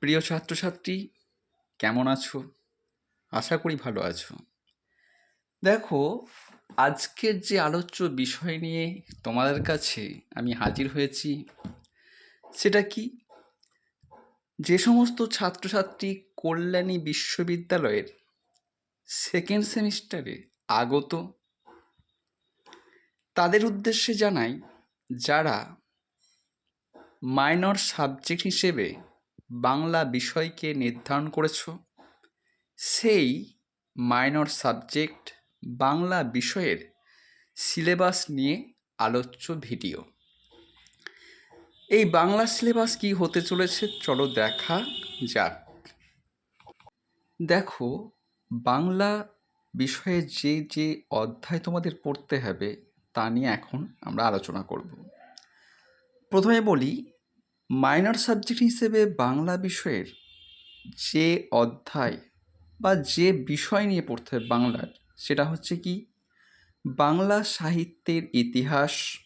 প্রিয় ছাত্রছাত্রী, কেমন আছো? আশা করি ভালো আছো। দেখো, আজকের যে আলোচ্য বিষয় নিয়ে তোমাদের কাছে আমি হাজির হয়েছি, সেটা কি? যে সমস্ত ছাত্রছাত্রী কল্যাণী বিশ্ববিদ্যালয়ের সেকেন্ড সেমিস্টারে আগত, তাদের উদ্দেশ্যে জানাই, যারা মাইনর সাবজেক্ট হিসেবে বাংলা বিষয়কে নির্ধারণ করেছ? সেই মাইনর সাবজেক্ট বাংলা বিষয়ের সিলেবাস নিয়ে আলোচ্য ভিডিও। এই বাংলা সিলেবাস কি হতে চলেছে? চলো দেখা যাক। দেখো, বাংলা বিষয়ে যে যে অধ্যায় তোমাদের পড়তে হবে তা নিয়ে এখন আমরা আলোচনা করব। প্রথমে বলি মাইনর সাবজেক্ট হিসেবে বাংলা বিষয়ের যে অধ্যায় বা যে বিষয় নিয়ে পড়তে হবে বাংলার, সেটা হচ্ছে কি? বাংলা সাহিত্যের ইতিহাস,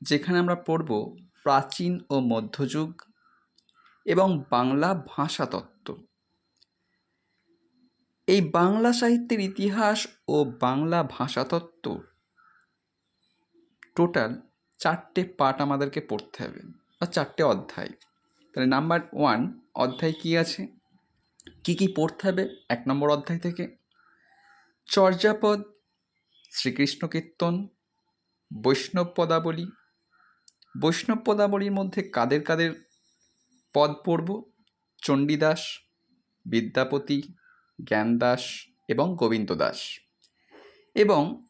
যেখানে আমরা পড়ব প্রাচীন ও মধ্যযুগ এবং বাংলা ভাষাতত্ত্ব এই বাংলা সাহিত্যের ইতিহাস ও বাংলা ভাষাতত্ত্ব টোটাল চারটে পার্ট আমাদেরকে পড়তে হবে। বা চারটে অধ্যায়। তাহলে নাম্বার ওয়ান অধ্যায় কী আছে? কি কি পড়তে হবে? এক নম্বর অধ্যায় থেকে। চর্যাপদ, শ্রীকৃষ্ণ কীর্তন, বৈষ্ণব পদাবলী। বৈষ্ণব পদাবলীর মধ্যে কাদের কাদের পদ পড়ব? চণ্ডীদাস, বিদ্যাপতি, জ্ঞানদাস এবং গোবিন্দ দাস এবং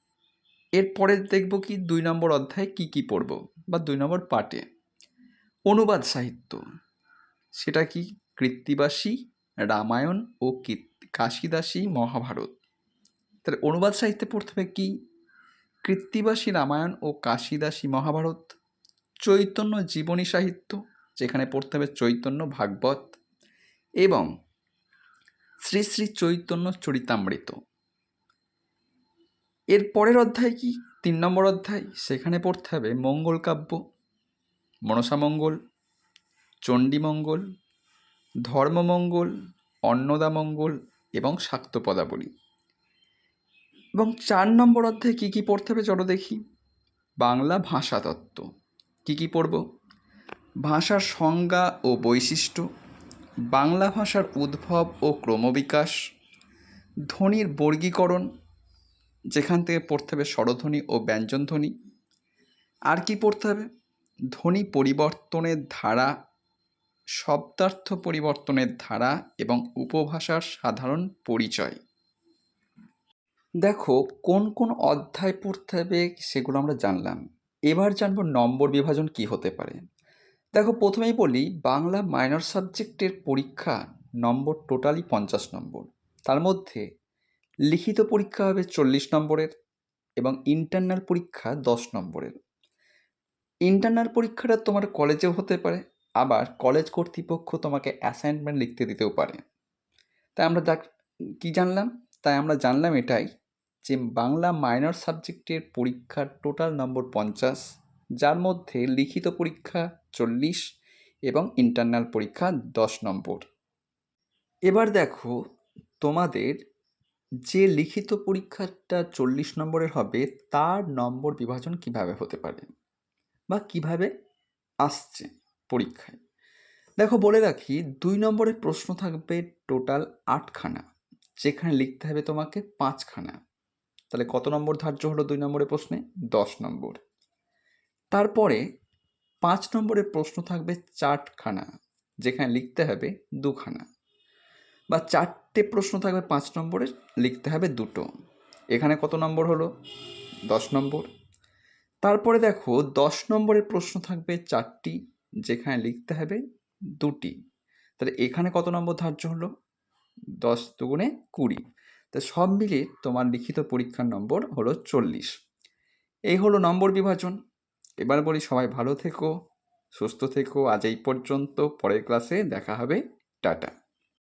এরপরে দেখব কি দুই নম্বর অধ্যায়ে কি কি পড়ব বা দুই নম্বর পার্টে অনুবাদ সাহিত্য। সেটা কি কৃত্তিবাসী, রামায়ণ ও কাশিদাসী মহাভারত? তাহলে অনুবাদ সাহিত্যে পড়তে হবে কি কৃত্তিবাসী, রামায়ণ ও কাশিদাসী মহাভারত? চৈতন্য জীবনী সাহিত্য, যেখানে পড়তে হবে চৈতন্য, ভাগবত এবং শ্রী শ্রী চৈতন্য চরিতামৃত। এর পরের অধ্যায় কি? তিন নম্বর অধ্যায়, সেখানে পড়তে হবে মঙ্গল কাব্য। মনসামঙ্গল, চণ্ডীমঙ্গল, ধর্মমঙ্গল, অন্নদামঙ্গল এবং শাক্ত পদাবলী এবং চার নম্বর অধ্যায়ে কী কী পড়তে হবে চলো দেখি। বাংলা ভাষাতত্ত্ব কী কী পড়ব? ভাষার সংজ্ঞা ও বৈশিষ্ট্য, বাংলা ভাষার উদ্ভব ও ক্রমবিকাশ, ধ্বনির বর্গীকরণ, যেখান থেকে পড়তে হবে স্বরধ্বনি ও ব্যঞ্জনধ্বনি। আর কি পড়তে হবে? ধ্বনি পরিবর্তনের ধারা, শব্দার্থ পরিবর্তনের ধারা এবং উপভাষার সাধারণ পরিচয়। দেখো, কোন কোন অধ্যায় পড়তে হবে সেগুলো আমরা জানলাম। এবার জানব নম্বর বিভাজন কি হতে পারে। দেখো, প্রথমেই বলি, বাংলা মাইনর সাবজেক্টের পরীক্ষা নম্বর টোটালি পঞ্চাশ নম্বর। তার মধ্যে লিখিত পরীক্ষা হবে চল্লিশ নম্বরের এবং ইন্টারনাল পরীক্ষা দশ নম্বরের। ইন্টারনাল পরীক্ষাটা তোমার কলেজেও হতে পারে, আবার কলেজ কর্তৃপক্ষ তোমাকে অ্যাসাইনমেন্ট লিখতে দিতেও পারে। তাই আমরা দেখ কী জানলাম? তাই আমরা জানলাম এটাই যে বাংলা মাইনর সাবজেক্টের পরীক্ষার টোটাল নম্বর পঞ্চাশ, যার মধ্যে লিখিত পরীক্ষা চল্লিশ এবং ইন্টারনাল পরীক্ষা দশ নম্বর। এবার দেখো, তোমাদের যে লিখিত পরীক্ষাটা চল্লিশ নম্বরের হবে, তার নম্বর বিভাজন কীভাবে হতে পারে? বা কীভাবে আসছে পরীক্ষায়? দেখো, বলে রাখি, দুই নম্বরের প্রশ্ন থাকবে টোটাল আটখানা, যেখানে লিখতে হবে তোমাকে পাঁচখানা। তাহলে কত নম্বর ধার্য হলো দুই নম্বরের প্রশ্নে? দশ নম্বর। তারপরে পাঁচ নম্বরের প্রশ্ন থাকবে চারখানা, যেখানে লিখতে হবে দুখানা। বা চারটে প্রশ্ন থাকবে পাঁচ নম্বরের, লিখতে হবে দুটো। এখানে কত নম্বর হলো? দশ নম্বর। তারপরে দেখো, দশ নম্বরের প্রশ্ন থাকবে চারটি, যেখানে লিখতে হবে দুটি। তাহলে এখানে কত নম্বর ধার্য হলো? দশ দুগুণে কুড়ি। তা সব মিলিয়ে তোমার লিখিত পরীক্ষার নম্বর হলো চল্লিশ। এই হলো নম্বর বিভাজন। এবার বলি সবাই ভালো থেকো, সুস্থ থেকো। আজ এই পর্যন্ত। পরের ক্লাসে দেখা হবে। টাটা।